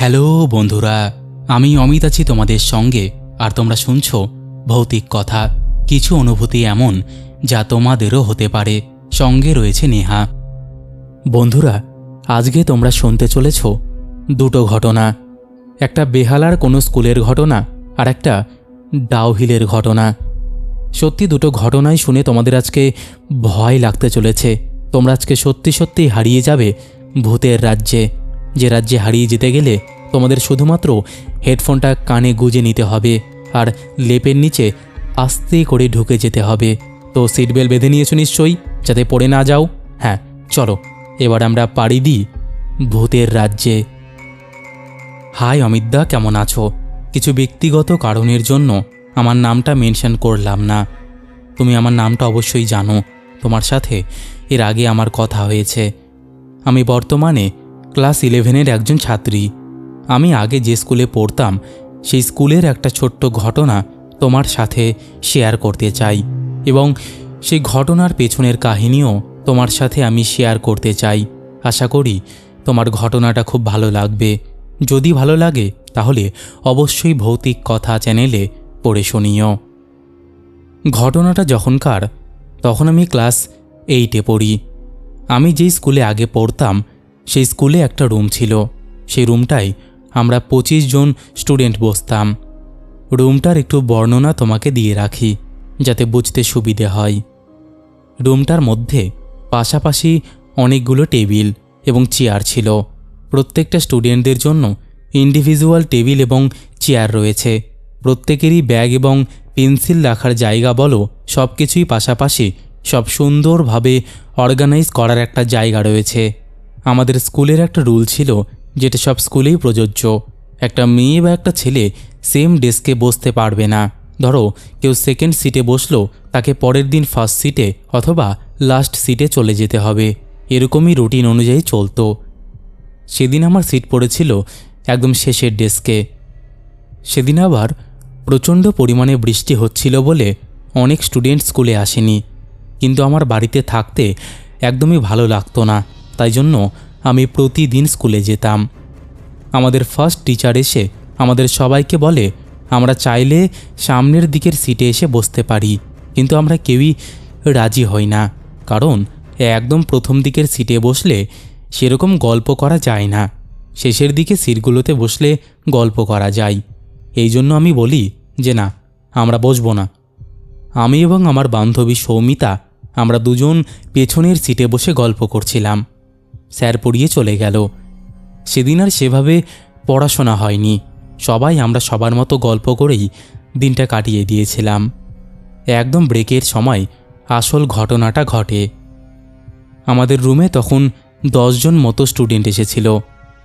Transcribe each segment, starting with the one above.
Hello বন্ধুরা, আমি অমিত আছি তোমাদের সঙ্গে, আর তোমরা শুনছো ভৌতিক কথা, কিছু অনুভূতি এমন, যা তোমাদেরও হতে পারে, সঙ্গে রয়েছে নেহা। বন্ধুরা, আজকে তোমরা শুনতে চলেছ দুটো ঘটনা, একটা বেহালার কোনো স্কুলের ঘটনা, আর একটা ডাউহিলের ঘটনা। সত্যি দুটো ঘটনাই শুনে তোমাদের আজকে ভয় লাগতে চলেছে, তোমরা আজকে সত্যি সত্যি হারিয়ে যাবে ভূতের রাজ্যে। যে রাজ্যে হারিয়ে যেতে গেলে তোমাদের শুধুমাত্র হেডফোনটা কানে গুজে নিতে হবে আর লেপের নিচে আস্তে করে ঢুকে যেতে হবে। তো সিট বেল্ট বেঁধে নিয়েছো নিশ্চয়ই? যাতে পড়ে না যাও? হ্যাঁ চলো, এবার আমরা পাড়ি দিই ভূতের রাজ্যে। হাই অমিতদা, কেমন আছো? কিছু ব্যক্তিগত কারণের জন্য আমার নামটা মেনশন করলাম না। তুমি আমার নামটা অবশ্যই জানো। তোমার সাথে এর আগে আমার কথা হয়েছে। আমি বর্তমানে ক্লাস ইলেভেনের একজন ছাত্রী। আমি আগে যে স্কুলে পড়তাম, সেই স্কুলের একটা ছোট্ট ঘটনা তোমার সাথে শেয়ার করতে চাই এবং সেই ঘটনার পেছনের কাহিনীও তোমার সাথে আমি শেয়ার করতে চাই। আশা করি তোমার ঘটনাটা খুব ভালো লাগবে। যদি ভালো লাগে, তাহলে অবশ্যই ভৌতিক কথা চ্যানেলে পড়ে শুনিও। ঘটনাটা যখনকার, তখন আমি ক্লাস এইটে পড়ি। আমি যেই স্কুলে আগে পড়তাম সেই স্কুলে একটা রুম ছিল। সেই রুমটায় আমরা পঁচিশ জন স্টুডেন্ট বসতাম। রুমটার একটু বর্ণনা তোমাকে দিয়ে রাখি, যাতে বুঝতে সুবিধে হয়। রুমটার মধ্যে পাশাপাশি অনেকগুলো টেবিল এবং চেয়ার ছিল। প্রত্যেকটা স্টুডেন্টদের জন্য ইন্ডিভিজুয়াল টেবিল এবং চেয়ার রয়েছে। প্রত্যেকেরই ব্যাগ এবং পেন্সিল রাখার জায়গা বলো সব কিছুই পাশাপাশি সব সুন্দরভাবে অর্গানাইজ করার একটা জায়গা রয়েছে। আমাদের স্কুলের একটা রুল ছিল যেটা সব স্কুলেই প্রযোজ্য। একটা মেয়ে বা একটা ছেলে সেম ডেস্কে বসতে পারবে না। ধরো, কেউ সেকেন্ড সিটে বসল, তাকে পরের দিন ফার্স্ট সিটে অথবা লাস্ট সিটে চলে যেতে হবে। এরকমই রুটিন অনুযায়ী চলতো। সেদিন আমার সিট পড়েছিল একদম শেষের ডেস্কে সেদিন আবার প্রচণ্ড পরিমাণে বৃষ্টি হচ্ছিল বলে অনেক স্টুডেন্ট স্কুলে আসেনি। কিন্তু আমার বাড়িতে থাকতে একদমই ভালো লাগতো না। তাই জন্য আমি প্রতিদিন স্কুলে যেতাম। আমাদের ফার্স্ট টিচার এসে আমাদের সবাইকে বলে, আমরা চাইলে সামনের দিকের সিটে এসে বসতে পারি, কিন্তু আমরা কেউই রাজি হই না। কারণ একদম প্রথম দিকের সিটে বসলে সেরকম গল্প করা যায় না। শেষের দিকে সিটগুলোতে বসলে গল্প করা যায়। এই জন্য আমি বলি যে, না, আমরা বসবো না। আমি এবং আমার বান্ধবী সৌমিতা, আমরা দুজন পেছনের সিটে বসে গল্প করছিলাম। স্যার পড়িয়ে চলে গেল। সেদিন আর সেভাবে পড়াশোনা হয়নি। সবাই আমরা সবার মতো গল্প করেই দিনটা কাটিয়ে দিয়েছিলাম। একদম ব্রেকের সময় আসল ঘটনাটা ঘটে। আমাদের রুমে তখন দশজন মতো স্টুডেন্ট এসেছিল।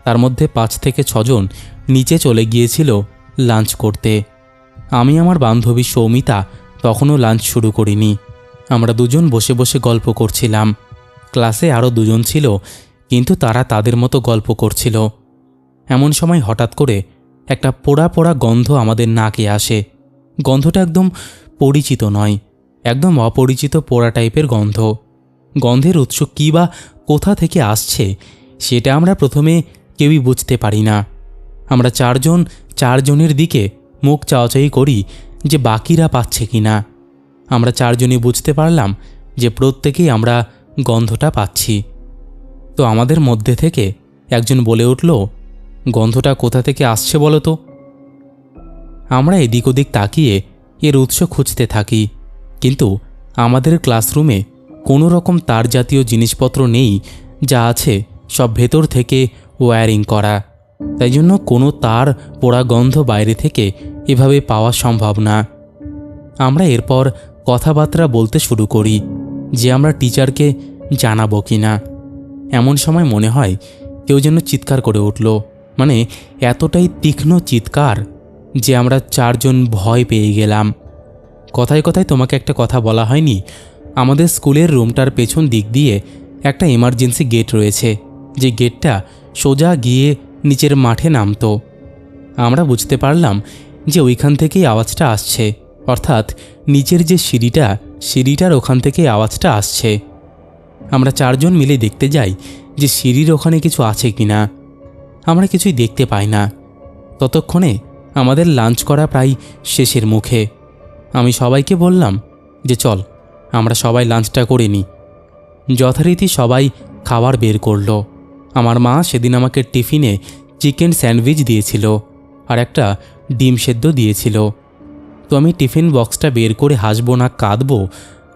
তার মধ্যে পাঁচ থেকে ছজন নিচে চলে গিয়েছিল লাঞ্চ করতে। আমি আমার বান্ধবী সৌমিতা তখনও লাঞ্চ শুরু করিনি। আমরা দুজন বসে বসে গল্প করছিলাম। ক্লাসে আরও দুজন ছিল কিন্তু তারা তাদের মতো গল্প করছিল। এমন সময় হঠাৎ করে একটা পোড়া পোড়া গন্ধ আমাদের নাকে আসে। গন্ধটা একদম পরিচিত নয়, একদম অপরিচিত পোড়া টাইপের গন্ধ। গন্ধের উৎস কী বা কোথা থেকে আসছে, সেটা আমরা প্রথমে কেউই বুঝতে পারি না। আমরা চারজন, চারজনের দিকে মুখ চাওয়াচাই করি যে বাকিরা পাচ্ছে কি না। আমরা চারজনই বুঝতে পারলাম যে প্রত্যেকেই আমরা গন্ধটা পাচ্ছি। তো আমাদের মধ্যে থেকে একজন বলে উঠল, গন্ধটা কোথা থেকে আসছে বলো তো? আমরা এদিক ওদিক তাকিয়ে এর উৎস খুঁজতে থাকি, কিন্তু আমাদের ক্লাসরুমে কোনো রকম তার জাতীয় জিনিসপত্র নেই যা আছে সব ভেতর থেকে ওয়্যারিং করা। তাই জন্য কোনো তার পোড়া গন্ধ বাইরে থেকে এভাবে পাওয়া সম্ভব না। আমরা এরপর কথাবার্তা বলতে শুরু করি যে আমরা টিচারকে জানাব কি না এমন সময় মনে হয় কেউ যেন চিৎকার করে উঠল। মানে এতটাই তীক্ষ্ণ চিৎকার যে আমরা চারজন ভয় পেয়ে গেলাম। কথায় কথায় তোমাকে একটা কথা বলা হয়নি। আমাদের স্কুলের রুমটার পেছন দিক দিয়ে একটা এমার্জেন্সি গেট রয়েছে। যে গেটটা সোজা গিয়ে নিচের মাঠে নামতো। আমরা বুঝতে পারলাম যে ওইখান থেকেই আওয়াজটা আসছে। অর্থাৎ নিচের যে সিঁড়িটা, সিঁড়িটার ওখান থেকে আওয়াজটা আসছে। আমরা চারজন মিলে দেখতে যাই যে সিঁড়ির ওখানে কিছু আছে কি না আমরা কিছুই দেখতে পাই না। ততক্ষণে আমাদের লাঞ্চ করা প্রায় শেষের মুখে। আমি সবাইকে বললাম যে চল, আমরা সবাই লাঞ্চটা করে নিই। যথারীতি সবাই খাবার বের করল। আমার মা সেদিন আমাকে টিফিনে চিকেন স্যান্ডউইচ দিয়েছিল আর একটা ডিম সেদ্ধ দিয়েছিল। তো আমি টিফিন বক্সটা বের করে হাসবো না কাঁদবো,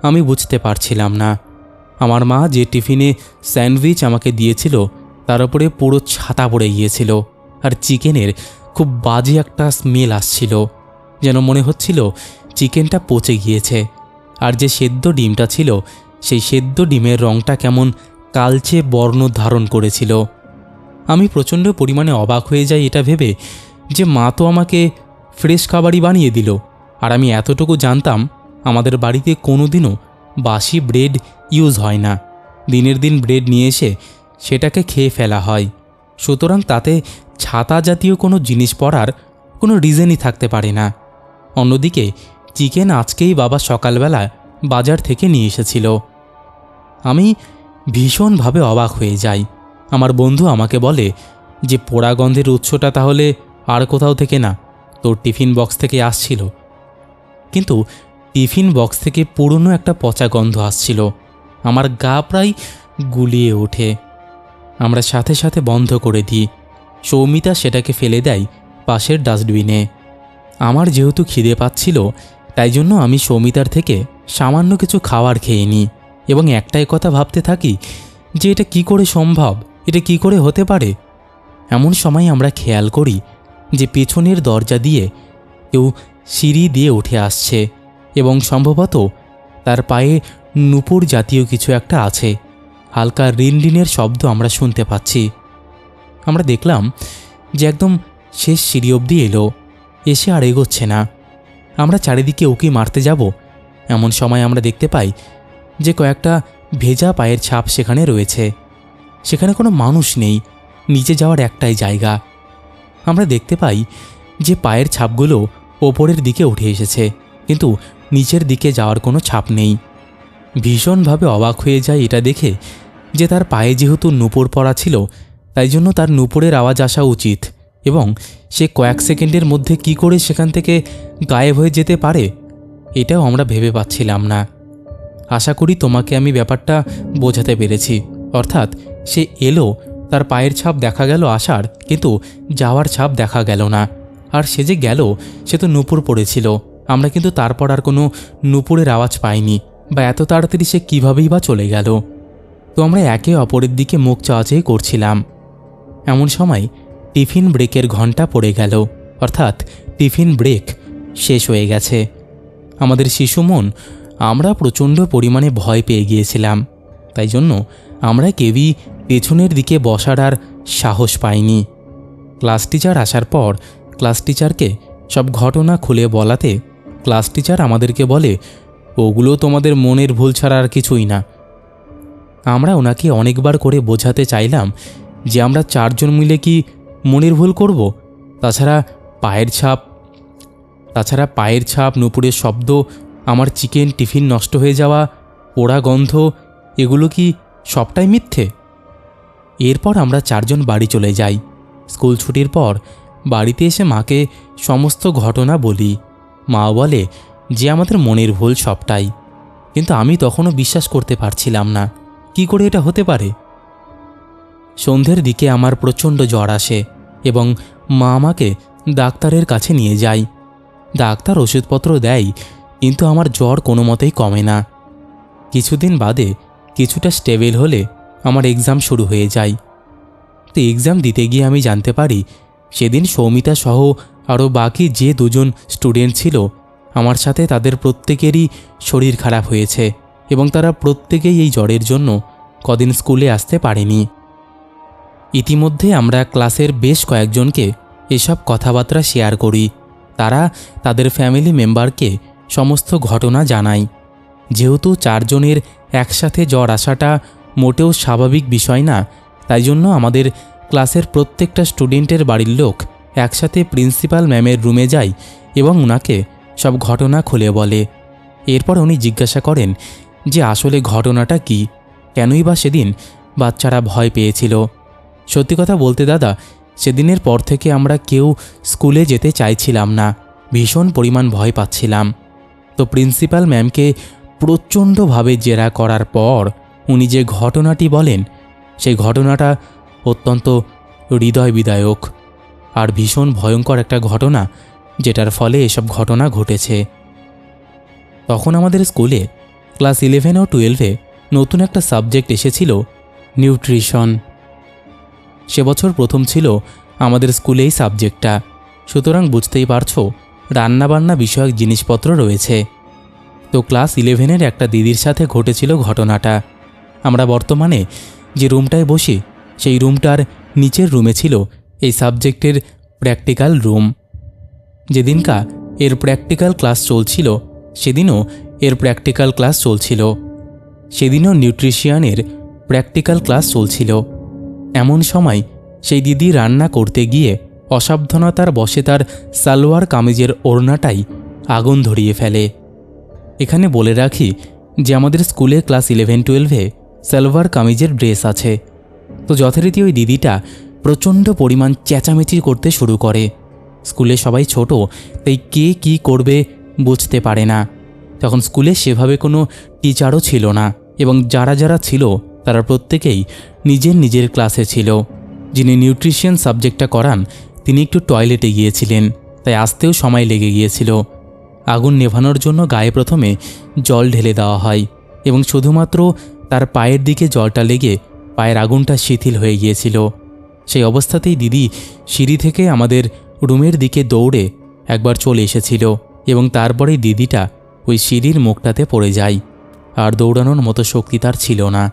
আমি বুঝতে পারছিলাম না। আমার মা যে টিফিনে স্যান্ডউইচ আমাকে দিয়েছিল, তার উপরে পুরো ছাতা পড়ে গিয়েছিল আর চিকেনের খুব বাজে একটা স্মেল আসছিল। যেন মনে হচ্ছিল চিকেনটা পচে গিয়েছে আর যে সেদ্ধ ডিমটা ছিল, সেই সেদ্ধ ডিমের রঙটা কেমন কালচে বর্ণ ধারণ করেছিল। আমি প্রচণ্ড পরিমাণে অবাক হয়ে যাই এটা ভেবে যে মা তো আমাকে ফ্রেশ খাবারই বানিয়ে দিল আর আমি এতটুকু জানতাম আমাদের বাড়িতে কোনোদিনও বাসি ব্রেড ইউজ হয় না। দিনের দিন ব্রেড নিয়ে এসে সেটাকে খেয়ে ফেলা হয়। সুতরাং তাতে ছাতা জাতীয় কোনো জিনিস পরার কোনো রিজনই থাকতে পারে না। অন্যদিকে চিকেন আজকেই বাবা সকালবেলা বাজার থেকে নিয়ে এসেছিল। আমি ভীষণভাবে অবাক হয়ে যাই। আমার বন্ধু আমাকে বলে যে পোড়া গন্ধের উৎসটা তাহলে আর কোথাও থেকে না, তোর টিফিন বক্স থেকে আসছিল। কিন্তু টিফিন বক্স থেকে পুরনো একটা পচা গন্ধ আসছিল। আমার গা প্রায় গুলিয়ে ওঠে। আমরা সাথে সাথে বন্ধ করে দিই। সৌমিতা সেটাকে ফেলে দেয় পাশের ডাস্টবিনে। আমার যেহেতু খিদে পাচ্ছিল, তাই জন্য আমি সৌমিতার থেকে সামান্য কিছু খাবার খেয়ে নিই এবং একটাই কথা ভাবতে থাকি যে এটা কি করে সম্ভব? এটা কি করে হতে পারে? এমন সময় আমরা খেয়াল করি যে পেছনের দরজা দিয়ে কেউ সিঁড়ি দিয়ে উঠে আসছে এবং সম্ভবত তার পায়ে নুপুর জাতীয় কিছু একটা আছে। হালকা রিনরিনের শব্দ আমরা শুনতে পাচ্ছি। আমরা দেখলাম যে একদম শেষ সিঁড়ি অবধি এলো। এসে আর এগোচ্ছে না। আমরা চারিদিকে উকি মারতে যাব। এমন সময় আমরা দেখতে পাই যে কয়েকটা ভেজা পায়ের ছাপ সেখানে রয়েছে। সেখানে কোনো মানুষ নেই। নিচে যাওয়ার একটাই জায়গা। আমরা দেখতে পাই যে পায়ের ছাপগুলো ওপরের দিকে উঠে এসেছে। কিন্তু নিচের দিকে যাওয়ার কোনো ছাপ নেই। ভীষণভাবে অবাক হয়ে যায় এটা দেখে যে তার পায়ে যেহেতু নুপুর পড়া ছিল, তাই জন্য তার নুপুরের আওয়াজ আসা উচিত। এবং সে কয়েক সেকেন্ডের মধ্যে কি করে সেখান থেকে গায়েব হয়ে যেতে পারে, এটাও আমরা ভেবে পাচ্ছিলাম না। আশা করি তোমাকে আমি ব্যাপারটা বোঝাতে পেরেছি। অর্থাৎ সে এলো, তার পায়ের ছাপ দেখা গেল আসার, কিন্তু যাওয়ার ছাপ দেখা গেল না। আর সে যে গেল, সে তো নুপুর পড়েছিল। আমরা কিন্তু তারপর আর কোনো নুপুরের আওয়াজ পাইনি। বা এত তাড়াতাড়ি সে কীভাবেই বা চলে গেল? তো আমরা একে অপরের দিকে মুখ চাওয়াচাই করছিলাম। এমন সময় টিফিন ব্রেকের ঘণ্টা পড়ে গেল। অর্থাৎ টিফিন ব্রেক শেষ হয়ে গেছে। আমাদের শিশু মন, আমরা প্রচণ্ড পরিমাণে ভয় পেয়ে গিয়েছিলাম। তাই জন্য আমরা কেউই পেছনের দিকে বসার আর সাহস পাইনি। ক্লাস টিচার আসার পর ক্লাস টিচারকে সব ঘটনা খুলে বলাতে ক্লাস টিচার আমাদেরকে বলে ওগুলো তোমাদের মনের ভুল ছাড়া আর কিছুই না। আমরা ওনাকে অনেকবার করে বোঝাতে চাইলাম যে আমরা চারজন মিলে কি মনের ভুল করব? তাছাড়া পায়ের ছাপ, তাছাড়া পায়ের ছাপ, নুপুরের শব্দ, আমার চিকেন টিফিন নষ্ট হয়ে যাওয়া, পোড়া গন্ধ, এগুলো কি সবটাই মিথ্যে? এরপর আমরা চারজন বাড়ি চলে যাই। স্কুল ছুটির পর বাড়িতে এসে মাকে সমস্ত ঘটনা বলি। মা বলে যে আমাদের মনের ভুল সবটাই। কিন্তু আমি তখনও বিশ্বাস করতে পারছিলাম না। কি করে এটা হতে পারে? সন্ধ্যের দিকে আমার প্রচণ্ড জ্বর আসে এবং মা আমাকে ডাক্তারের কাছে নিয়ে যায়। ডাক্তার ওষুধপত্র দেয়, কিন্তু আমার জ্বর কোনো মতেই কমে না। কিছুদিন বাদে কিছুটা স্টেবেল হলে আমার এক্সাম শুরু হয়ে যায়। তো এক্সাম দিতে গিয়ে আমি জানতে পারি, সেদিন সৌমিতা সহ আরও বাকি যে দুজন স্টুডেন্ট ছিল আমার সাথে তাদের প্রত্যেকেরই শরীর খারাপ হয়েছে এবং তারা প্রত্যেকেই এই জ্বরের জন্য কদিন স্কুলে আসতে পারেনি। ইতিমধ্যে আমরা ক্লাসের বেশ কয়েকজনকে এসব কথাবার্তা শেয়ার করি। তারা তাদের ফ্যামিলি মেম্বারকে সমস্ত ঘটনা জানায়। যেহেতু চারজনের একসাথে জ্বর আসাটা মোটেও স্বাভাবিক বিষয় না, তাই জন্য আমাদের ক্লাসের প্রত্যেকটা স্টুডেন্টের বাড়ির লোক একসাথে প্রিন্সিপাল ম্যামের রুমে যায় এবং ওনাকে সব ঘটনা খুলে বলে। এরপর উনি জিজ্ঞাসা করেন যে আসলে ঘটনাটা কি? কেনই বা সেদিন বাচ্চারা ভয় পেয়েছিল? সত্যি কথা বলতে দাদা, সেদিনের পর থেকে আমরা কেউ স্কুলে যেতে চাইছিলাম না। ভীষণ পরিমাণ ভয় পাচ্ছিলাম। তো প্রিন্সিপাল ম্যামকে প্রচণ্ডভাবে জেরা করার পর উনি যে ঘটনাটি বলেন, সেই ঘটনাটা অত্যন্ত হৃদয় বিদায়ক আর ভীষণ ভয়ঙ্কর একটা ঘটনা যেটার ফলে এসব ঘটনা ঘটেছে। তখন আমাদের স্কুলে ক্লাস ইলেভেন ও টুয়েলভে নতুন একটা সাবজেক্ট এসেছিল, নিউট্রিশন। সে বছর প্রথম ছিল আমাদের স্কুলে এই সাবজেক্টটা। সুতরাং বুঝতেই পারছ, রান্নাবান্না বিষয়ক জিনিসপত্র রয়েছে। তো ক্লাস ইলেভেনের একটা দিদির সাথে ঘটেছিল ঘটনাটা। আমরা বর্তমানে যে রুমটায় বসি, সেই রুমটার নিচের রুমে ছিল এই সাবজেক্টের প্র্যাকটিক্যাল রুম। যেদিনকা এর প্র্যাকটিক্যাল ক্লাস চলছিল, সেদিনও এর প্র্যাকটিক্যাল ক্লাস চলছিল। সেদিনও নিউট্রিশিয়ানের প্র্যাকটিক্যাল ক্লাস চলছিল। এমন সময় সেই দিদি রান্না করতে গিয়ে অসাবধানতার বসে তার সালোয়ার কামিজের ওড়নাটাই আগুন ধরিয়ে ফেলে। এখানে বলে রাখি যে আমাদের স্কুলে ক্লাস ইলেভেন টুয়েলভে সালোয়ার কামিজের ড্রেস আছে। তো যথারীতি ওই দিদিটা প্রচণ্ড পরিমাণ চেঁচামেচি করতে শুরু করে। স্কুলে সবাই ছোট, তাই কে কি করবে বুঝতে পারে না। তখন স্কুলে সেভাবে কোনো টিচারও ছিল না এবং যারা যারা ছিল, তারা প্রত্যেকেই নিজের নিজের ক্লাসে ছিল। যিনি নিউট্রিশন সাবজেক্টটা করান, তিনি একটু টয়লেটে গিয়েছিলেন, তাই আসতেও সময় লেগে গিয়েছিল। আগুন নেভানোর জন্য গায়ে প্রথমে জল ঢেলে দেওয়া হয় এবং শুধুমাত্র তার পায়ের দিকে জলটা লেগে পায়ের আগুনটা শিথিল হয়ে গিয়েছিল। সেই অবস্থাতেই দিদি সিঁড়ি থেকে আমাদের রুমের দিকে দৌড়ে একবার চলে এসেছিল এবং তারপরে দিদিটা ওই সিঁড়ির মুখটাতে পড়ে যায়। আর দৌড়ানোর মতো শক্তি তার ছিল না।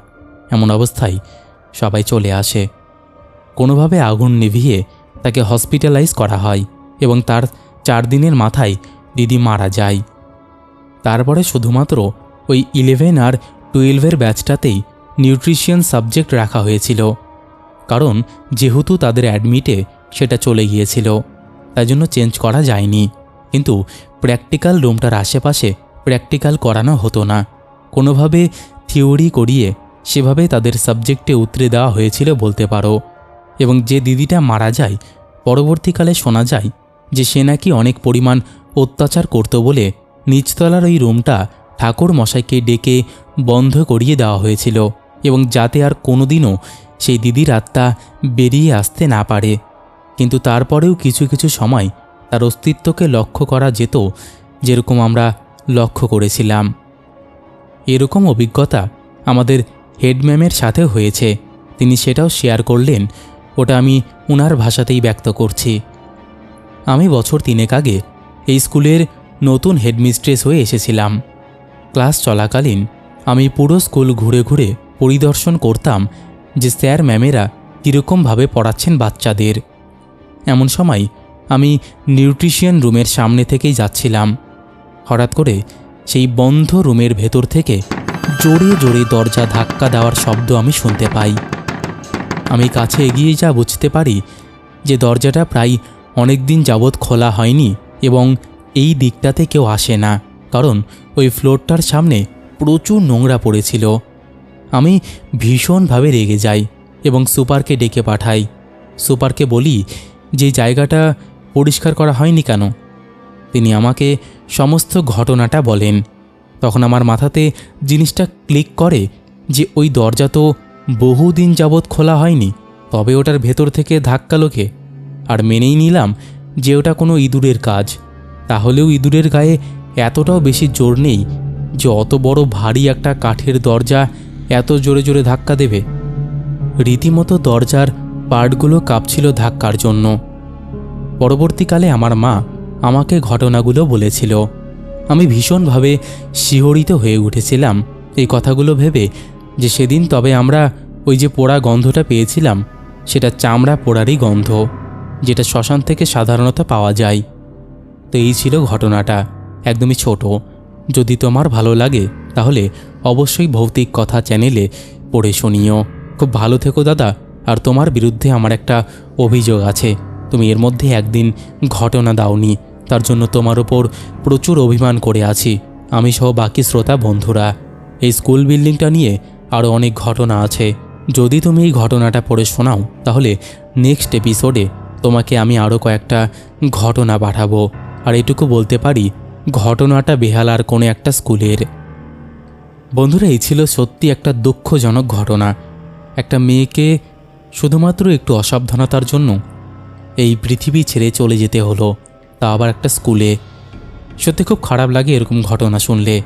এমন অবস্থায় সবাই চলে আসে। কোনোভাবে আগুন নিভিয়ে তাকে হসপিটালাইজ করা হয় এবং তার চার দিনের মাথায় দিদি মারা যায়। তারপরে শুধুমাত্র ওই ইলেভেন আর টুয়েলভের ব্যাচটাতেই নিউট্রিশিয়ান সাবজেক্ট রাখা হয়েছিল। কারণ যেহেতু তাদের অ্যাডমিটে সেটা চলে গিয়েছিল। তাই জন্য চেঞ্জ করা যায়নি। কিন্তু প্র্যাকটিক্যাল রুমটার আশেপাশে প্র্যাকটিক্যাল করানো হতো না। কোনোভাবে থিওরি করিয়ে সেভাবে তাদের সাবজেক্টে উতরে দেওয়া হয়েছিল বলতে পারো। এবং যে দিদিটা মারা যায়, পরবর্তীকালে শোনা যায় যে সে নাকি অনেক পরিমাণ অত্যাচার করত বলে নিচতলার ওই রুমটা ঠাকুর মশাইকে ডেকে বন্ধ করিয়ে দেওয়া হয়েছিল। এবং যাতে আর কোনোদিনও সেই দিদির আত্মা বেরিয়ে আসতে না পারে। কিন্তু তারপরেও কিছু কিছু সময় তার অস্তিত্বকে লক্ষ্য করা যেত যেরকম আমরা লক্ষ্য করেছিলাম। এরকম অভিজ্ঞতা আমাদের হেডম্যামের সাথে হয়েছে। তিনি সেটাও শেয়ার করলেন, ওটা আমি উনার ভাষাতেই ব্যক্ত করছি। আমি বছর তিনেক আগে এই স্কুলের নতুন হেডমিস্ট্রেস হয়ে এসেছিলাম। ক্লাস চলাকালীন আমি পুরো স্কুল ঘুরে ঘুরে পরিদর্শন করতাম যে স্যার ম্যামেরা কীরকমভাবে পড়াচ্ছেন বাচ্চাদের। এমন সময় আমি নিউট্রিশিয়ান রুমের সামনে থেকেই যাচ্ছিলাম। হঠাৎ করে সেই বন্ধ রুমের ভেতর থেকে জোরে জোরে দরজা ধাক্কা দেওয়ার শব্দ আমি শুনতে পাই। আমি কাছে এগিয়ে যা বুঝতে পারি যে দরজাটা প্রায় অনেক দিন যাবৎ খোলা হয়নি এবং এই দিকটাতে কেউ আসে না, কারণ ওই ফ্লোরটার সামনে প্রচুর নোংরা পড়েছিল। আমি ভীষণভাবে রেগে যাই এবং সুপারকে ডেকে পাঠাই। সুপারকে বলি যে জায়গাটা পরিষ্কার করা হয়নি কেন? তিনি আমাকে সমস্ত ঘটনাটা বলেন। তখন আমার মাথাতে জিনিসটা ক্লিক করে যে ওই দরজা তো বহুদিন যাবৎ খোলা হয়নি, তবে ওটার ভেতর থেকে ধাক্কা লোকে। আর মেনেই নিলাম যে ওটা কোনো ইঁদুরের কাজ। তাহলেও ইঁদুরের গায়ে এতটাও বেশি জোর নেই যে অত বড় ভারী একটা কাঠের দরজা এত জোরে জোরে ধাক্কা দেবে। রীতিমতো দরজার পার্টগুলো কাঁপছিল ধাক্কার জন্য। পরবর্তীকালে আমার মা আমাকে ঘটনাগুলো বলেছিল। আমি ভীষণভাবে শিহরিত হয়ে উঠেছিলাম এই কথাগুলো ভেবে যে সেদিন তবে আমরা ওই যে পোড়া গন্ধটা পেয়েছিলাম, সেটা চামড়া পোড়ারই গন্ধ, যেটা শ্মশান থেকে সাধারণত পাওয়া যায়। তো এই ছিল ঘটনাটা, একদমই ছোট। যদি তোমার ভালো লাগে, তাহলে অবশ্যই ভৌতিক কথা চ্যানেলে পড়ে শুনিও। খুব ভালো থেকো দাদা। আর তোমার বিরুদ্ধে আমার একটা অভিযোগ আছে। তুমি এর মধ্যে একদিন ঘটনা দাওনি, তার জন্য তোমার ওপর প্রচুর অভিমান করে আছি। আমি সহ বাকি শ্রোতা বন্ধুরা, এই স্কুল বিল্ডিংটা নিয়ে আরও অনেক ঘটনা আছে। যদি তুমি এই ঘটনাটা পড়ে শোনাও, তাহলে নেক্সট এপিসোডে তোমাকে আমি আরও কয়েকটা ঘটনা পাঠাবো। আর এটুকু বলতে পারি, ঘটনাটা বেহালার কোনো একটা স্কুলের। বন্ধুরা, এই ছিল সত্যি একটা দুঃখজনক ঘটনা। একটা মেয়েকে শুধুমাত্র একটু অসাবধানতার জন্য এই পৃথিবী ছেড়ে চলে যেতে হলো। তা আবার একটা স্কুলে। সত্যি খুব খারাপ লাগে এরকম ঘটনা শুনলে।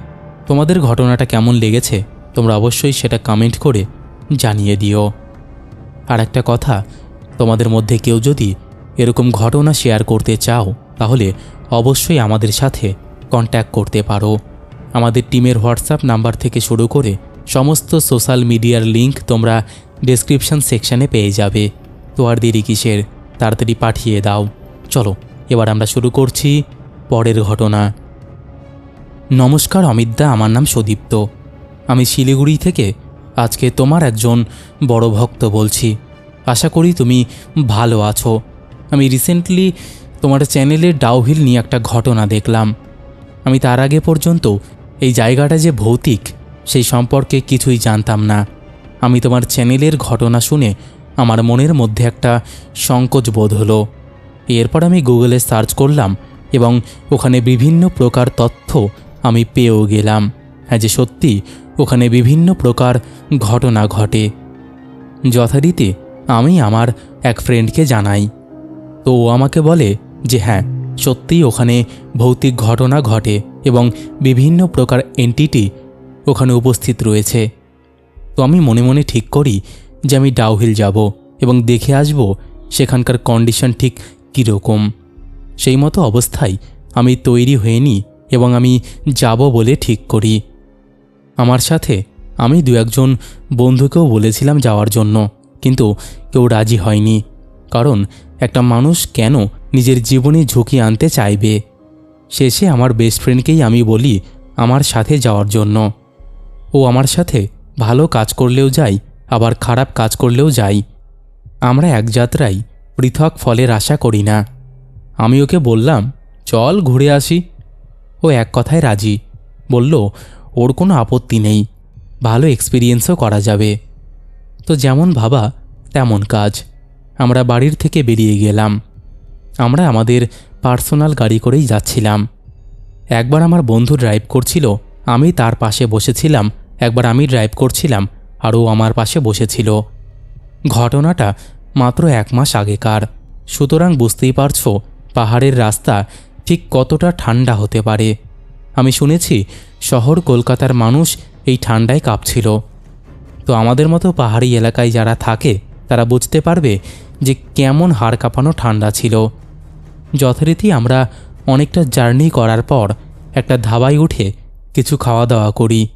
তোমাদের ঘটনাটা কেমন লেগেছে? তোমরা অবশ্যই সেটা কমেন্ট করে জানিয়ে দিও। আর একটা কথা, তোমাদের মধ্যে কেউ যদি এরকম ঘটনা শেয়ার করতে চাও, তাহলে অবশ্যই আমাদের সাথে কন্ট্যাক্ট করতে পারো। আমাদের টিমের হোয়াটসঅ্যাপ নাম্বার থেকে শুরু করে সমস্ত সোশ্যাল মিডিয়ার লিংক তোমরা ডেসক্রিপশন সেকশানে পেয়ে যাবে। তো আর দেরি কিসের? তাড়াতাড়ি পাঠিয়ে দাও। চলো, এবার আমরা শুরু করছি পরের ঘটনা। নমস্কার অমিতদা আমার নাম সুদীপ্ত। আমি শিলিগুড়ি থেকে আজকে তোমার একজন বড় ভক্ত বলছি। আশা করি তুমি ভালো আছো। আমি রিসেন্টলি তোমার চ্যানেলে ডাউহিল নিয়ে একটা ঘটনা দেখলাম। আমি তার আগে পর্যন্ত এই জায়গাটা যে ভৌতিক, সেই সম্পর্কে কিছুই জানতাম না। আমি তোমার চ্যানেলের ঘটনা শুনে আমার মনের মধ্যে একটা সংকোচ বোধ হলো। এরপর আমি গুগলে সার্চ করলাম এবং ওখানে বিভিন্ন প্রকার তথ্য আমি পেয়েও গেলাম। হ্যাঁ যে সত্যি ওখানে বিভিন্ন প্রকার ঘটনা ঘটে। যথারীতি আমি আমার এক ফ্রেন্ডকে জানাই। তো ও আমাকে বলে যে হ্যাঁ সত্যিই ওখানে ভৌতিক ঘটনা ঘটে এবং বিভিন্ন প্রকার এন্টিটি ওখানে উপস্থিত রয়েছে। তো আমি মনে মনে ঠিক করি যে আমি ডাউহিল যাব এবং দেখে আসব সেখানকার কন্ডিশন ঠিক কীরকম। সেই মতো অবস্থায় আমি তৈরি হয়ে নিই এবং আমি যাব বলে ঠিক করি। আমার সাথে আমি দু একজন বন্ধুকেও বলেছিলাম যাওয়ার জন্য, কিন্তু কেউ রাজি হয়নি, কারণ একটা মানুষ কেন নিজের জীবনে ঝুঁকি আনতে চাইবে? শেষে আমার বেস্ট ফ্রেন্ডকেই আমি বলি আমার সাথে যাওয়ার জন্য। ও আমার সাথে ভালো কাজ করলেও যাই, আবার খারাপ কাজ করলেও যাই। আমরা এক যাত্রায় পৃথক ফলের আশা করি না। আমি ওকে বললাম, চল ঘুরে আসি। ও এক কথায় রাজি। বলল, ওর কোনো আপত্তি নেই। ভালো এক্সপিরিয়েন্সও করা যাবে। তো যেমন ভাবা, তেমন কাজ। আমরা বাড়ির থেকে বেরিয়ে গেলাম। আমরা আমাদের পার্সোনাল গাড়ি করেই যাচ্ছিলাম। একবার আমার বন্ধু ড্রাইভ করছিল, আমি তার পাশে বসেছিলাম একবার আমি ড্রাইভ করছিলাম আর ও আমার পাশে বসেছিল। ঘটনাটা মাত্র এক মাস আগেকার। সুতরাং বুঝতেই পারছ, পাহাড়ের রাস্তা ঠিক কতটা ঠান্ডা হতে পারে। আমি শুনেছি শহর কলকাতার মানুষ এই ঠান্ডায় কাঁপছিল। তো আমাদের মতো পাহাড়ি এলাকায় যারা থাকে, তারা বুঝতে পারবে যে কেমন হাড় কাঁপানো ঠান্ডা ছিল। যথারীতি আমরা অনেকটা জার্নি করার পর একটা ধাবায় উঠে কিছু খাওয়া দাওয়া করি।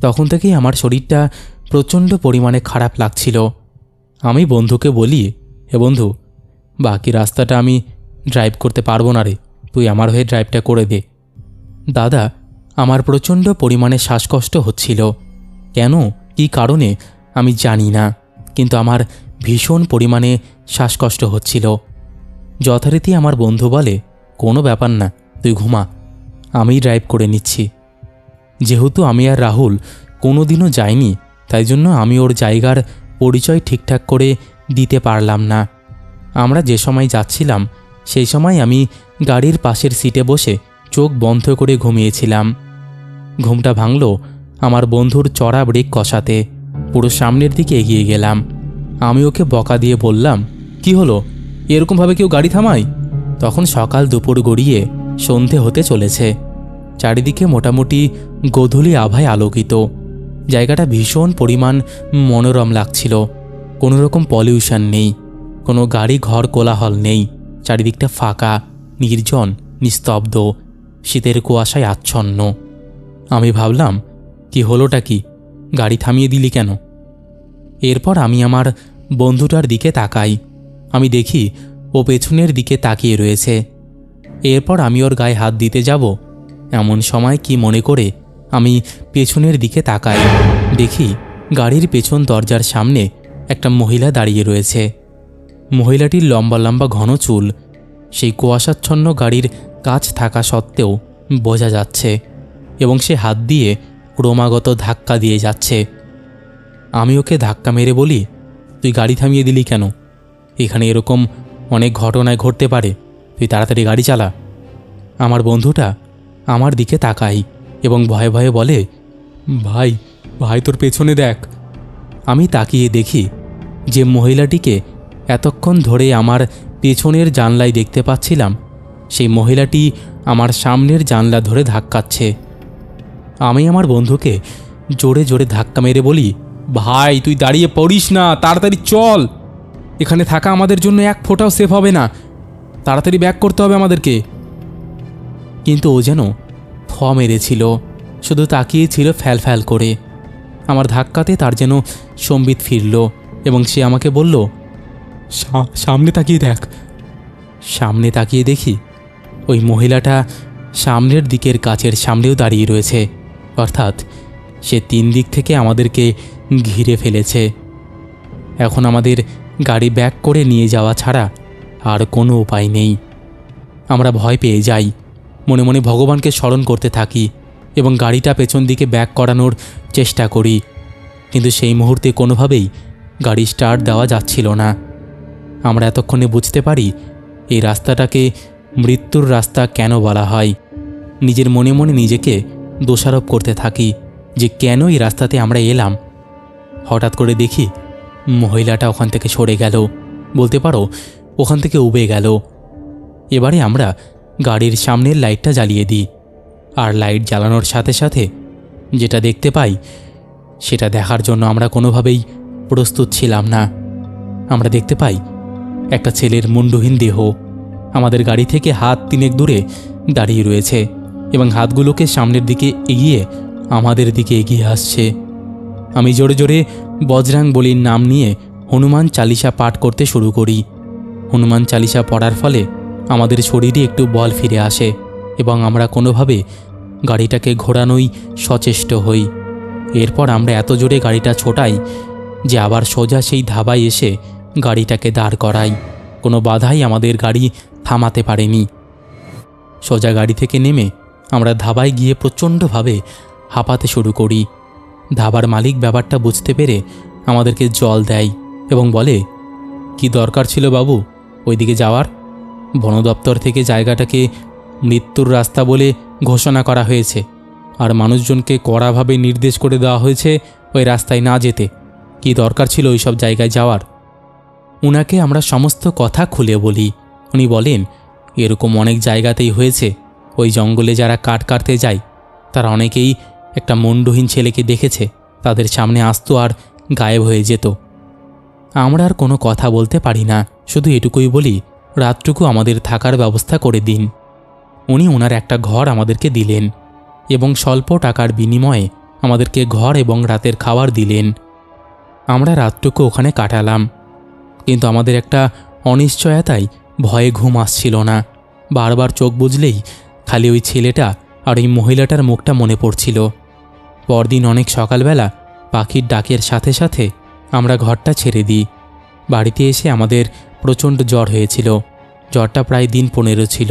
তখন থেকেই আমার শরীরটা প্রচণ্ড পরিমাণে খারাপ লাগছিল। আমি বন্ধুকে বলি হে বন্ধু, বাকি রাস্তাটা আমি ড্রাইভ করতে পারব না রে, তুই আমার হয়ে ড্রাইভটা করে দে। দাদা, আমার প্রচণ্ড পরিমাণে শ্বাসকষ্ট হচ্ছিল। কেন? কী কারণে? আমি জানি না, কিন্তু আমার ভীষণ পরিমাণে শ্বাসকষ্ট হচ্ছিল। যথারীতি আমার বন্ধু বলে, কোনো ব্যাপার না, তুই ঘুমা আমি ড্রাইভ করে নিচ্ছি। যেহেতু আমি আর রাহুল কোনো দিনও যাইনি, তাই জন্য আমি ওর জায়গার পরিচয় ঠিকঠাক করে দিতে পারলাম না। আমরা যে সময় যাচ্ছিলাম, সেই সময় আমি গাড়ির পাশের সিটে বসে চোখ বন্ধ করে ঘুমিয়েছিলাম। ঘুমটা ভাঙল আমার বন্ধুর চড়া ব্রেক কষাতে। পুরো সামনের দিকে এগিয়ে গেলাম। আমি ওকে বকা দিয়ে বললাম, কি হলো? এরকমভাবে কেউ গাড়ি থামায়? তখন সকাল দুপুর গড়িয়ে সন্ধে হতে চলেছে। চারিদিকে মোটামুটি গোধূলি আভায় আলোকিত। জায়গাটা ভীষণ পরিমাণ মনোরম লাগছিল। কোনো রকম পলিউশন নেই। কোনো গাড়ি ঘর কোলাহল নেই। চারিদিকটা ফাঁকা, নির্জন, নিস্তব্ধ। শীতের কুয়াশায় আচ্ছন্ন। আমি ভাবলাম, কি হলোটা কি? গাড়ি থামিয়ে দিলি কেন? এরপর আমি আমার বন্ধুটার দিকে তাকাই। আমি দেখি, ও পেছনের দিকে তাকিয়ে রয়েছে। এরপর আমি ওর গায়ে হাত দিতে যাব এমন সময় কি মনে করে আমি পেছনের দিকে তাকাই। দেখি গাড়ির পেছন দরজার সামনে একটা মহিলা দাঁড়িয়ে রয়েছে। মহিলাটির লম্বা লম্বা ঘন চুল, সেই কুয়াশাচ্ছন্ন গাড়ির কাছ থাকা সত্ত্বেও বোঝা যাচ্ছে এবং সে হাত দিয়ে ক্রমাগত ধাক্কা দিয়ে যাচ্ছে। আমি ওকে ধাক্কা মেরে বলি, তুই গাড়ি থামিয়ে দিলি কেন? এখানে এরকম অনেক ঘটনায় ঘটতে পারে। তুই তাড়াতাড়ি গাড়ি চালা। আমার বন্ধুটা আমার দিকে তাকাই এবং ভয়ে ভয়ে বলে, ভাই ভাই তোর পেছনে দেখ। আমি তাকিয়ে দেখি যে মহিলাটিকে এতক্ষণ ধরে আমার পেছনের জানলায় দেখতে পাচ্ছিলাম। সেই মহিলাটি আমার সামনের জানলা ধরে ধাক্কাচ্ছে। আমি আমার বন্ধুকে জোরে জোরে ধাক্কা মেরে বলি, ভাই, তুই দাঁড়িয়ে পড়িস না, তাড়াতাড়ি চল। এখানে থাকা আমাদের জন্য এক ফোঁটাও সেফ হবে না। তাড়াতাড়ি ব্যাক করতে হবে আমাদেরকে। কিন্তু ও যেন থ মেরেছিল, শুধু তাকিয়েছিল ফ্যাল ফ্যাল করে। আমার ধাক্কাতে তার যেন সম্বিত ফিরল এবং সে আমাকে বলল সামনে তাকিয়ে দেখ। সামনে তাকিয়ে দেখি ওই মহিলাটা সামনের দিকের কাছের সামনেও দাঁড়িয়ে রয়েছে। অর্থাৎ সে তিন দিক থেকে আমাদেরকে ঘিরে ফেলেছে। এখন আমাদের গাড়ি ব্যাক করে নিয়ে যাওয়া ছাড়া আর কোনো উপায় নেই। আমরা ভয় পেয়ে যাই। মনে মনে ভগবানকে স্মরণ করতে থাকি এবং গাড়িটা পেছন দিকে ব্যাক করানোর চেষ্টা করি। কিন্তু সেই মুহূর্তে কোনোভাবেই গাড়ি স্টার্ট দেওয়া যাচ্ছিল না। আমরা এতক্ষণে বুঝতে পারি এই রাস্তাটাকে মৃত্যুর রাস্তা কেন বলা হয়। নিজের মনে মনে নিজেকে দোষারোপ করতে থাকি যে কেন এই রাস্তাতে আমরা এলাম। হঠাৎ করে দেখি মহিলাটা ওখান থেকে সরে গেল। বলতে পারো, ওখান থেকে উবে গেল। এবারে আমরা গাড়ির সামনের লাইটটা জ্বালিয়ে দিই, আর লাইট জ্বালানোর সাথে সাথে যেটা দেখতে পাই, সেটা দেখার জন্য আমরা কোনোভাবেই প্রস্তুত ছিলাম না। আমরা দেখতে পাই, একটা ছেলের মুন্ডহীন দেহ আমাদের গাড়ি থেকে হাত তিনেক দূরে দাঁড়িয়ে রয়েছে এবং হাতগুলোকে সামনের দিকে এগিয়ে আমাদের দিকে এগিয়ে আসছে। আমি জোরে জোরে বজরাং বলির নাম নিয়ে হনুমান চালিসা পাঠ করতে শুরু করি। হনুমান চালিসা পড়ার ফলে আমাদের শরীরে একটু বল ফিরে আসে এবং আমরা কোনোভাবে গাড়িটাকে ঘোরানোই সচেষ্ট হই। এরপর আমরা এত জোরে গাড়িটা ছোটাই যে আবার সোজা সেই ধাবায় এসে গাড়িটাকে দাঁড় করাই। কোনো বাধাই আমাদের গাড়ি থামাতে পারেনি। সোজা গাড়ি থেকে নেমে আমরা ধাবায় গিয়ে প্রচণ্ডভাবে হাঁপাতে শুরু করি। ধাবার মালিক ব্যাপারটা বুঝতে পেরে আমাদেরকে জল দেয় এবং বলে, কি দরকার ছিল বাবু? ওইদিকে যাওয়ার? বন দপ্তর থেকে জায়গাটাকে মৃত্যুর রাস্তা বলে ঘোষণা করা হয়েছে। আর মানুষজনকে কড়াভাবে নির্দেশ করে দেওয়া হয়েছে ওই রাস্তায় না যেতে। কি দরকার ছিল ওই সব জায়গায় যাওয়ার? উনাকে আমরা সমস্ত কথা খুলে বলি। উনি বলেন, এরকম অনেক জায়গাতেই হয়েছে। ওই জঙ্গলে যারা কাঠ কাটতে যায়, তারা অনেকেই একটা মুন্ডহীন ছেলেকে দেখেছে। তাদের সামনে আসতো আর গায়েব হয়ে যেত। আমরা আর কোনো কথা বলতে পারি না, শুধু এটুকুই বলি রাতটুকু আমাদের থাকার ব্যবস্থা করে দিন। উনি ওনার একটা ঘর আমাদেরকে দিলেন এবং স্বল্প টাকার বিনিময়ে আমাদেরকে ঘর এবং রাতের খাবার দিলেন। আমরা রাতটুকু ওখানে কাটালাম, কিন্তু আমাদের একটা অনিশ্চয়তায় ভয়ে ঘুম আসছিল না। বারবার চোখ বুঝলেই খালি ওই ছেলেটা আর ওই মহিলাটার মুখটা মনে পড়ছিল। পরদিন অনেক সকালবেলা পাখির ডাকের সাথে সাথে আমরা ঘরটা ছেড়ে দিই। বাড়িতে এসে আমাদের প্রচণ্ড জ্বর হয়েছিল। জ্বরটা প্রায় দিন পনেরো ছিল।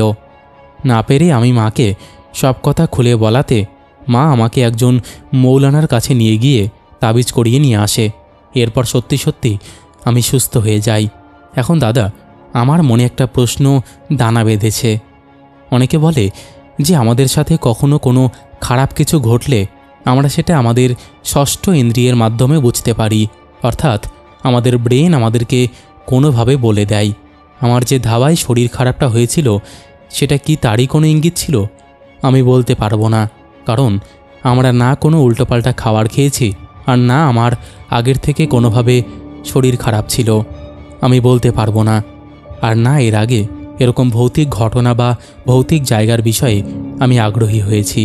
না পেরে আমি মাকে সব কথা খুলে বলাতে মা আমাকে একজন মৌলানার কাছে নিয়ে গিয়ে তাবিজ করিয়ে নিয়ে আসে। এরপর সত্যি সত্যি আমি সুস্থ হয়ে যাই। এখন দাদা, আমার মনে একটা প্রশ্ন দানা বেঁধেছে। অনেকে বলে যে আমাদের সাথে কখনো কোনো খারাপ কিছু ঘটলে আমরা সেটা আমাদের ষষ্ঠ ইন্দ্রিয়ের মাধ্যমে বুঝতে পারি। অর্থাৎ আমাদের ব্রেন আমাদেরকে কোনোভাবে বলে দেয়, আমার যে ধাবায় শরীর খারাপটা হয়েছিল, সেটা কি তারই কোনো ইঙ্গিত ছিল? আমি বলতে পারব না, কারণ আমরা না কোনো উল্টোপাল্টা খাবার খেয়েছি, আর না আমার আগের থেকে কোনোভাবে শরীর খারাপ ছিল। আমি বলতে পারব না, আর না এর আগে এরকম ভৌতিক ঘটনা বা ভৌতিক জায়গার বিষয়ে আমি আগ্রহী হয়েছি।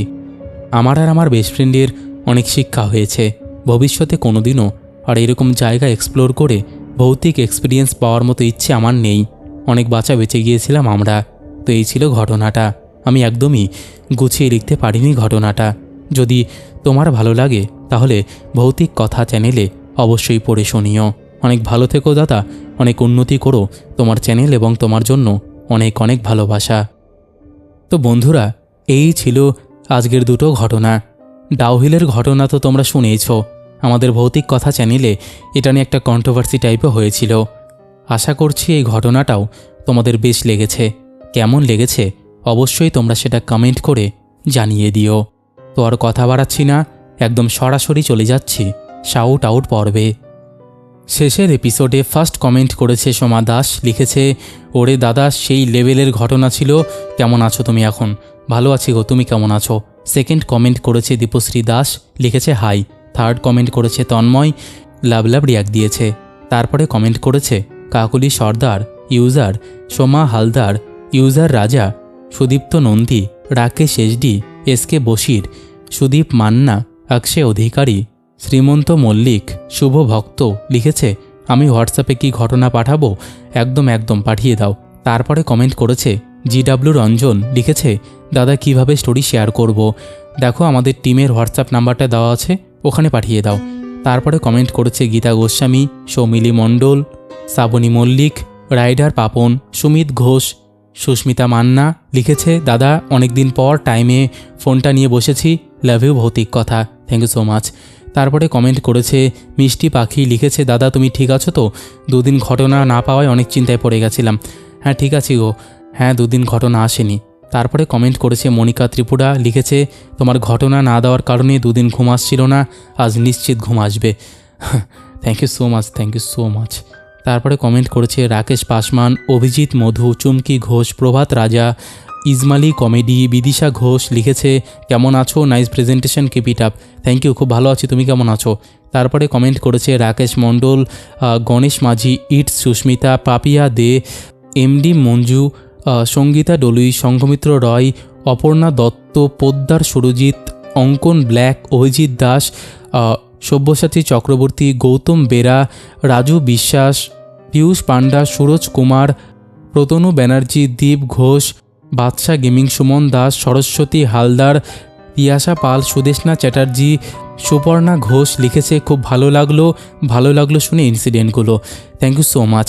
আমার আর আমার বেস্ট ফ্রেন্ডের অনেক শিক্ষা হয়েছে। ভবিষ্যতে কোনোদিনও আর এরকম জায়গা এক্সপ্লোর করে ভৌতিক এক্সপিরিয়েন্স পাওয়ার মতো ইচ্ছে আমার নেই। অনেক বাঁচা বেঁচে গিয়েছিলাম আমরা। তো এই ছিল ঘটনাটা। আমি একদমই গুছিয়ে লিখতে পারিনি ঘটনাটা। যদি তোমার ভালো লাগে, তাহলে ভৌতিক কথা চ্যানেলে অবশ্যই পড়ে শুনিও। অনেক ভালো থেকো দাদা। অনেক উন্নতি করো তোমার চ্যানেল এবং তোমার জন্য অনেক অনেক ভালোবাসা। তো বন্ধুরা, এই ছিল আজকের দুটো ঘটনা। ডাউহিলের ঘটনা তো তোমরা শুনেছ আমাদের ভৌতিক কথা চ্যানেলে এটা নিয়ে একটা কন্ট্রোভার্সি টাইপও হয়েছিল। আশা করছি এই ঘটনাটাও তোমাদের বেশ লেগেছে। কেমন লেগেছে অবশ্যই তোমরা সেটা কমেন্ট করে জানিয়ে দিও। তো আর কথা বাড়াচ্ছি না, একদম সরাসরি চলে যাচ্ছি শাউট আউট পর্বে। শেষের এপিসোডে ফার্স্ট কমেন্ট করেছে সোমা দাস, লিখেছে, ওরে দাদা, সেই লেভেলের ঘটনা ছিল, কেমন আছো তুমি এখন? ভালো আছি গো, তুমি কেমন আছো? সেকেন্ড কমেন্ট করেছে দীপশ্রী দাস, লিখেছে হাই থার্ড কমেন্ট করেছে তন্ময়, লাভ লাভ রিয়াক্ট দিয়েছে। তারপরে কমেন্ট করেছে, Kakuli Sardar, user, Soma Haldar, user Raja, Sudipta Nandi, Rakesh SD S K Bashir, Sudip Manna, Akshay Adhikari, Shrimanta Mallick, Shubho Bhakta, লিখেছে, আমি হোয়াটসঅ্যাপে কি ঘটনা পাঠাবো? একদম একদম পাঠিয়ে দাও। তারপরে কমেন্ট করেছে, জিডাব্লিউ রঞ্জন, লিখেছে, দাদা কীভাবে স্টোরি শেয়ার করব। দেখো আমাদের টিমের হোয়াটসঅ্যাপ নাম্বারটা দেওয়া আছে। ওখানে পাঠিয়ে দাও। তারপরে কমেন্ট করেছে গীতা গোস্বামী, সৌমিলি মণ্ডল, শ্রাবণী মল্লিক, রাইডার পাপন, সুমিত ঘোষ, সুস্মিতা মান্না লিখেছে, দাদা, অনেকদিন পর টাইমে ফোনটা নিয়ে বসেছি। লাভ ইউ ভৌতিক কথা। থ্যাংক ইউ সো মাচ তারপরে কমেন্ট করেছে, মিষ্টি পাখি লিখেছে, দাদা, তুমি ঠিক আছো তো? দুদিন ঘটনা না পাওয়ায় অনেক চিন্তায় পড়ে গেছিলাম। হ্যাঁ ঠিক আছি গো। হ্যাঁ দুদিন ঘটনা আসেনি। তারপরে কমেন্ট করেছে মনিকা ত্রিপুরা, লিখেছে, তোমার ঘটনা না দেওয়ার কারণে দুদিন ঘুম আসছিল না, আজ নিশ্চিত ঘুম আসবে। Thank you so much thank you so much তারপরে কমেন্ট করেছে রাকেশ পাসমান, অভিজিৎ, মধু, চুমকি ঘোষ, প্রভাত রাজা, ইজমালি, কমেডি, বিদিশা ঘোষ, লিখেছে, কেমন আছো? Nice presentation keep it up thank you খুব ভালো আছি, তুমি কেমন আছো? তারপরে কমেন্ট করেছে Rakesh Mondal Ganesh Majhi, it's Susmita, Papiya De, MD Manju Sangita Doloi, Sanghamitra Roy, Aparna Dutta, Poddar Surajit, Ankan black, Abhijit Das Sabyasachi Chakraborty, Gautam Bera, Raju Biswas, Piyush Panda, Suraj Kumar, Pratanu Banerjee, Deep Ghosh, Badsha gaming Suman Das, Saraswati Haldar Tiyasha Pal Sudeshna Chatterjee, Suparna Ghosh লিখেছে, খুব ভালো লাগল ভালো লাগল শুনে ইনসিডেন্টগুলো thank you so much